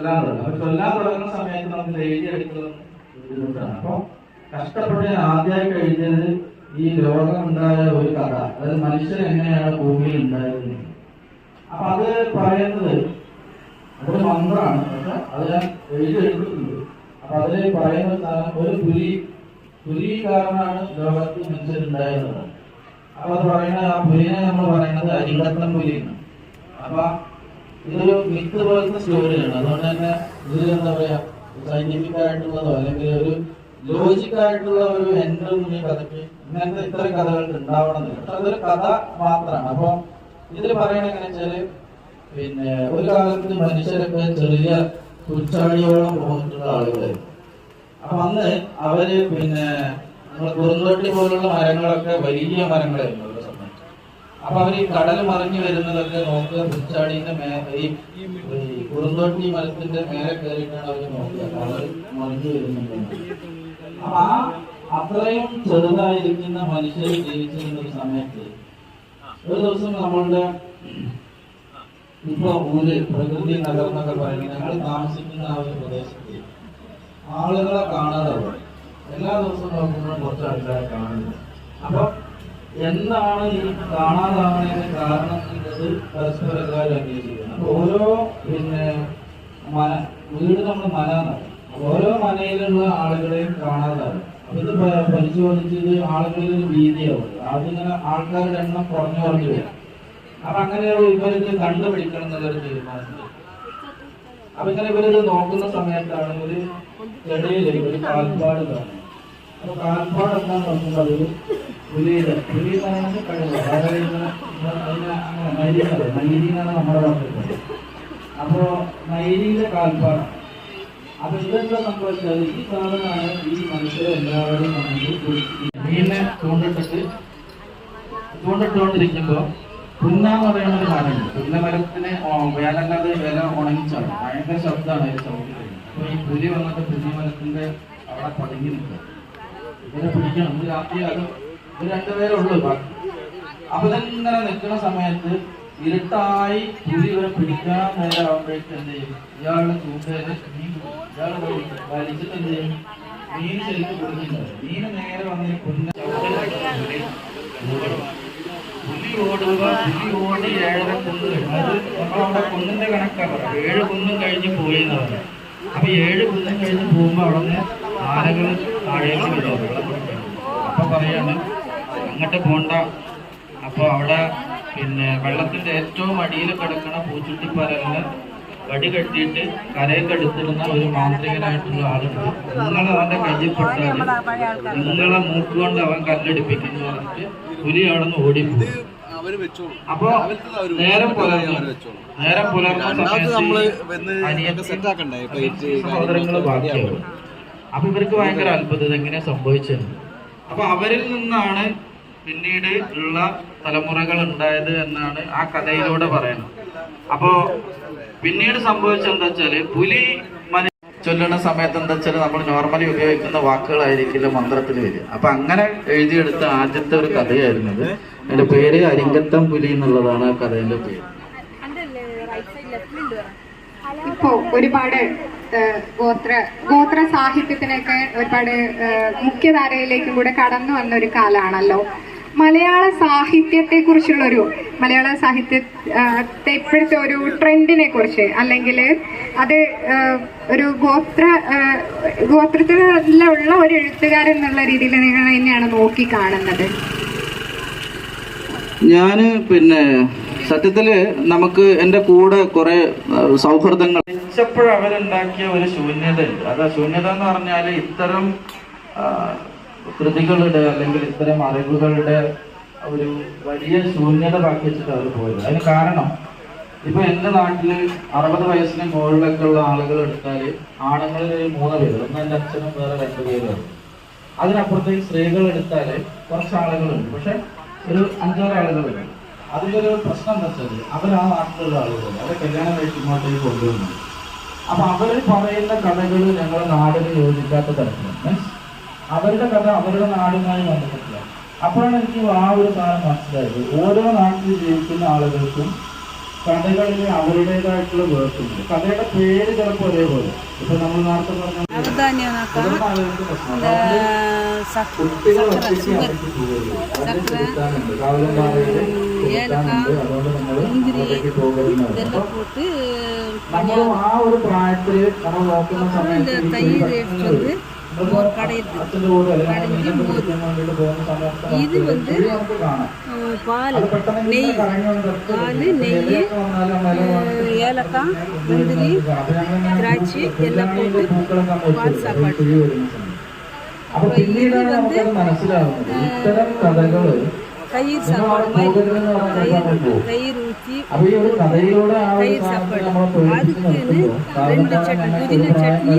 ചൊല്ലാൻ തുടങ്ങും അപ്പൊ ചൊല്ലാൻ തുടങ്ങുന്ന സമയത്ത് നമുക്ക് എഴുതി എടുക്കുന്നത് ബുദ്ധിമുട്ടാണ് അപ്പൊ കഷ്ടപ്പെട്ട് ആദ്യമായിട്ട് എഴുതിയത് ഈ ലോകം ഉണ്ടായ ഒരു കഥ. അതായത് മനുഷ്യൻ എങ്ങനെയാണ് ഭൂമിയിൽ ഉണ്ടായത് അപ്പൊ അത് പറയുന്നത് അതൊരു മന്ത്രമാണ്. അത് ഞാൻ എഴുതി എടുത്തിട്ടുണ്ട് അപ്പൊ അതിൽ പറയുന്ന ഒരു പുലി പുലി കാരണമാണ് ലോകത്ത് മനുഷ്യരുണ്ടായത് അപ്പൊ അത് പറയുന്നത് ആ പുലിനെ നമ്മൾ പറയുന്നത് അരികത്തം പുലിയാണ്. അപ്പൊ ഇതൊരു മിത്ത് പോലത്തെ സ്റ്റോറിയാണ് അതുകൊണ്ട് തന്നെ ഇതിൽ എന്താ പറയാ സയന്റിഫിക് ആയിട്ടുള്ളതോ അല്ലെങ്കിൽ ഒരു ലോജിക് ആയിട്ടുള്ള ഒരു എൻഡൊന്നും ഈ കഥയ്ക്ക് ഇങ്ങനത്തെ ഇത്ര കഥകൾ ഉണ്ടാവണമെന്നില്ല. പക്ഷെ അതൊരു കഥ മാത്രമാണ്. അപ്പൊ ഇതിൽ പറയണ എങ്ങനെ വെച്ചാൽ പിന്നെ ഒരു കാലത്ത് മനുഷ്യരൊക്കെ ചെറിയ തുച്ചാഴിയോളം പോയിട്ടുള്ള ആളുകളായിരുന്നു. അപ്പൊ അന്ന് അവർ പിന്നെ നമ്മളെ കുറുന്തോട്ടി പോലുള്ള മരങ്ങളൊക്കെ വലിയ മരങ്ങളായിരുന്നു. അപ്പൊ അവർ ഈ കടൽ മറിഞ്ഞു വരുന്നതൊക്കെ നോക്കുക. പുച്ചാടിന്റെ ഈ കുറുന്തോട്ടി മരത്തിന്റെ മേലെ കയറിയിട്ടാണ് അവർ നോക്കുക. കടൽ മറിഞ്ഞു വരുന്നുണ്ട് അപ്പൊ ആ അത്രയും ചെറുതായിരിക്കുന്ന മനുഷ്യർ ജീവിച്ചിരുന്ന ഒരു സമയത്ത് ഒരു ദിവസം നമ്മളുടെ ഇപ്പൊ ഊര് പ്രകൃതി നഗർ എന്നൊക്കെ പറയുന്നത് ഞങ്ങൾ താമസിക്കുന്ന ആ ഒരു പ്രദേശത്ത് ആളുകളെ കാണാതെ എല്ലാ ദിവസവും നോക്കുമ്പോൾ കുറച്ച് ആൾക്കാരെ കാണുന്നു അപ്പൊ എന്താണ് ഈ കാണാതാവുന്നതിന് കാരണം എന്നത് പരസ്പര കാര്യം അന്വേഷിക്കുന്നത് അപ്പൊ ഓരോ പിന്നെ മന വീട് നമ്മൾ മന ഓരോ മനയിലുള്ള ആളുകളെയും കാണാതാവും. അപ്പൊ ഇത് പരിശോധിച്ചത് ആളുകളിൽ ഒരു ഭീതിയാവും. അതിങ്ങനെ ആൾക്കാരുടെ എണ്ണം കുറഞ്ഞു കുറഞ്ഞു വരും. അപ്പൊ അങ്ങനെയുള്ള ഇവരിത് കണ്ടുപിടിക്കണം എന്നുള്ളൊരു തീരുമാനം അപ്പൊ ഇങ്ങനെ ഇവരിത് നോക്കുന്ന സമയത്താണ് ഒരു ചെടിയിൽ ഒരു കാൽപ്പാട് കാണും അപ്പൊ കാൽപ്പാട് എന്താണെന്ന് നോക്കുമ്പോൾ പുലിയുടെ പുലി എന്ന് നമ്മുടെ അപ്പോൾ അപ്പോ ഇതെന്താ സംഭവിച്ചത്? ഈ സാധനമാണ് ഈ മനുഷ്യരെ എല്ലാവരും മീനെ ചൂണ്ടിട്ടിട്ട് ചൂണ്ടിട്ടുകൊണ്ടിരിക്കുമ്പോ പുന്ന എന്ന് പറയുന്ന ഒരു മരമുണ്ട് പുന്ന മരത്തിന് വേനല്ലാതെ വില ഉണങ്ങിച്ചാണ്. ഭയങ്കര ശബ്ദമാണ് അതിന്റെ ശബ്ദത്തിൽ അപ്പൊ ഈ പുലി വന്നിട്ട് പുന്ന മരത്തിന്റെ അവിടെ പതുങ്ങി നിൽക്കുക. ഇവരെ പിടിക്കണം. രാത്രി അത് ഇത് രണ്ടുപേരേ ഉള്ളൂ അപ്പൊ ഇതെങ്ങനെ നിൽക്കുന്ന സമയത്ത് ഇരുട്ടായി പുലി ഇവരെ പിടിക്കാൻ നേരം ആവുമ്പോഴേക്ക് എന്ത് ചെയ്യും ഇയാളുടെ ചൂണ്ടയിൽ മീൻ. ഇയാൾ വലി- വലിച്ചിട്ട് എന്ത് ചെയ്യും മീൻ ശരിക്കും കൊടുക്കില്ല മീന് നേരെ വന്ന് പുന്ന പുലി ഓടുക പുലി ഓടി ഏഴര കുന്ന്. അത് നമ്മളവിടെ കണക്കാണ്. ഏഴ് കുന്നും കഴിഞ്ഞ് പോയി എന്ന് പറയാം അപ്പൊ ഏഴ് കുന്നും കഴിഞ്ഞ് പോകുമ്പോ അവിടെ നിന്ന് താഴേക്ക് കുടിക്കാൻ. അപ്പൊ പറയാണ് അങ്ങോട്ട് പോണ്ട. അപ്പൊ അവിടെ പിന്നെ വെള്ളത്തിന്റെ ഏറ്റവും അടിയിൽ കിടക്കുന്ന പൂച്ചുട്ടിപ്പരലിന് വടി കെട്ടിയിട്ട് കരയൊക്കെ എടുത്തിരുന്ന ഒരു മാന്ത്രികനായിട്ടുള്ള ആളുണ്ട്. നിങ്ങൾ അവന്റെ കയ്യിൽപ്പെട്ടാൽ നിങ്ങളെ മൂക്കുകൊണ്ട് അവൻ കല്ലെടുപ്പിക്കുന്നു പറഞ്ഞിട്ട് പുലി അവിടെ നിന്ന് ഓടിപ്പോയി അപ്പൊ നേരം പുലർന്നു നേരം പുലർന്ന സഹോദരങ്ങൾ ബാക്കിയാവും. അപ്പൊ ഇവർക്ക് ഭയങ്കര അത്ഭുതം എങ്ങനെ സംഭവിച്ചത് അപ്പൊ അവരിൽ നിന്നാണ് പിന്നീട് ഉള്ള തലമുറകൾ ഉണ്ടായത് എന്നാണ് ആ കഥയിലൂടെ പറയുന്നത്. അപ്പോ പിന്നീട് സംഭവിച്ചത് എന്താ വെച്ചാൽ പുലി ചൊല്ലണ ചൊല്ലുന്ന സമയത്ത് എന്താ വെച്ചാൽ നമ്മൾ നോർമലി ഉപയോഗിക്കുന്ന വാക്കുകളായിരിക്കില്ല മന്ത്രത്തിൽ വരിക. അപ്പൊ അങ്ങനെ എഴുതിയെടുത്ത ആദ്യത്തെ ഒരു കഥയായിരുന്നത്. അതിന്റെ പേര് അരിങ്കത്തം പുലി എന്നുള്ളതാണ് ആ കഥയുടെ പേര്. ഇപ്പോ ഒരുപാട് ഗോത്ര ഗോത്ര സാഹിത്യത്തിനൊക്കെ ഒരുപാട് മുഖ്യധാരയിലേക്കും കൂടെ കടന്നു വന്ന ഒരു കാലാണല്ലോ മലയാള സാഹിത്യത്തെ കുറിച്ചുള്ളൊരു മലയാള സാഹിത്യത്തെ ഇപ്പോഴത്തെ ഒരു ട്രെൻഡിനെ കുറിച്ച് അല്ലെങ്കിൽ അത് ഒരു ഗോത്ര ഗോത്രത്തിലുള്ള ഒരു എഴുത്തുകാരൻ എന്നുള്ള രീതിയിൽ നിങ്ങൾ തന്നെയാണ് നോക്കി കാണുന്നത്. ഞാൻ പിന്നെ സത്യത്തിൽ നമുക്ക് എന്റെ കൂടെ കുറെ സൗഹൃദങ്ങൾ. അവരുണ്ടാക്കിയ ഒരു ശൂന്യത അതാ ശൂന്യത എന്ന് പറഞ്ഞാൽ ഇത്തരം കൃതികളുടെ അല്ലെങ്കിൽ ഇത്തരം അറിവുകളുടെ ഒരു വലിയ ശൂന്യത ബാക്കി വെച്ചിട്ട് അവർ പോയത്. അതിന് കാരണം ഇപ്പൊ എന്റെ നാട്ടിൽ അറുപത് വയസ്സിന് മുകളിലൊക്കെ ഉള്ള ആളുകൾ എടുത്താൽ ആണുങ്ങളിൽ മൂന്ന് പേര് ഒന്ന് എന്റെ അച്ഛനും വേറെ രണ്ടു പേരും. അതിനപ്പുറത്തേക്ക് സ്ത്രീകൾ എടുത്താൽ കുറച്ച് ആളുകളുണ്ട്. പക്ഷെ ഒരു അഞ്ചാറ് ആളുകളുണ്ട് ഒരു പ്രശ്നം എന്താ വെച്ചാൽ അവർ ആ നാട്ടിലുള്ള ആളുകളല്ല. അവരെ കല്യാണം കഴിച്ച് ഇങ്ങോട്ടേക്ക് കൊണ്ടുവന്നു അപ്പൊ അവർ പറയുന്ന കഥകൾ ഞങ്ങളുടെ നാടിന് യോജിക്കാത്ത തരത്തിലാണ്. മീൻസ് അവരുടെ കഥ അവരുടെ നാടുമായി ബന്ധപ്പെട്ടില്ല. അപ്പോഴാണ് എനിക്ക് ആ ഒരു കാലം മനസ്സിലായത്. ഓരോ നാട്ടിൽ ജീവിക്കുന്ന ആളുകൾക്കും കഥകളിൽ അവരുടേതായിട്ടുള്ള വേർട്ടുണ്ട് കഥയുടെ പേര് ചിലപ്പോൾ ഒരേപോലെ. ഇപ്പൊ നമ്മൾ നേരത്തെ പറഞ്ഞ കുട്ടികൾ ആ ഒരു പ്രായത്തിൽ നമ്മൾ നോക്കുന്ന സമയത്ത് இது வந்து பால் நெய் பால் நெய் ஏலக்காய் முந்திரி திராட்சை எல்லாம் போட்டு பால் சாப்பாடு இது வந்து தயிர் சாப்பாடு மாதிரி தயிர் தயிர் ஊற்றி தயிர் சாப்பாடு அதுக்குன்னு ரெண்டு சட்னி புதினா சட்னி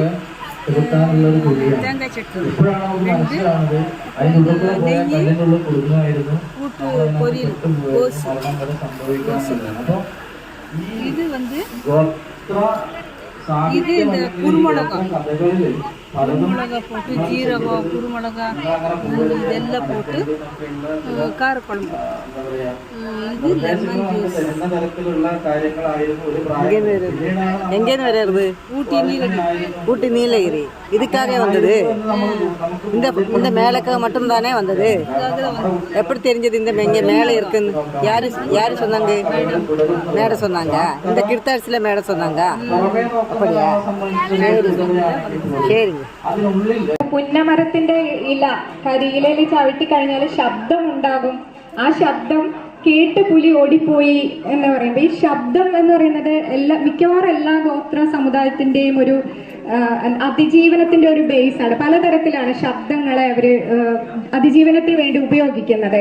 ഇരുപത്താറുള്ളത് കൂടിയാണ് ഇപ്പോഴാണ് നമുക്ക് മനസ്സിലാവുന്നത് അതിനുള്ളിൽ കൂടെ പോയാൽ അതിൻ്റെ ഉള്ളിൽ കുടുങ്ങുമായിരുന്നു മരണങ്ങൾ സംഭവിക്കുന്നില്ല അപ്പോൾ ഈ ഗോത്ര இது இந்த குருமிளகா. குருமிளகா போட்டு ஜீரகம் குருமிளகா இதெல்லாம் போட்டு காரக்குழம்பு. இது லெமன் ஜூஸ் எங்கேன்னு வரையிறது ஊட்டி நீலகிரி. ஊட்டி நீலகிரி. இதுக்காக வந்தது. இந்த இந்த மேலக்கு மட்டும் தானே வந்தது. எப்படி தெரிஞ்சது இந்த இங்கே மேலே இருக்குன்னு? யாரு யாரு சொன்னாங்க? மேடை சொன்னாங்க. இந்த கிருத்தாட்சியில் மேடை சொன்னாங்க. പുറമേ നോക്കുന്ന ഒരാളെ സംബന്ധിച്ച് சரிங்க അതിനുള്ളിൽ പുന്നമരത്തിന്റെ ഇല കരിയിലയിൽ ചവിട്ടി കഴിഞ്ഞാൽ ശബ്ദം ഉണ്ടാകും ആ ശബ്ദം കേട്ട് പുലി ഓടിപ്പോയി എന്ന് പറയുമ്പോൾ ഈ ശബ്ദം എന്ന് പറയുന്നത് എല്ലാ മിക്കവാറും എല്ലാ ഗോത്ര സമുദായത്തിന്റെയും ഒരു ആ, അതിജീവനത്തിന്റെ ഒരു ബേസ് ആണ് പലതരത്തിലാണ് ശബ്ദങ്ങളെ അവര് ആ, അതിജീവനത്തിന് വേണ്ടി ഉപയോഗിക്കുന്നത്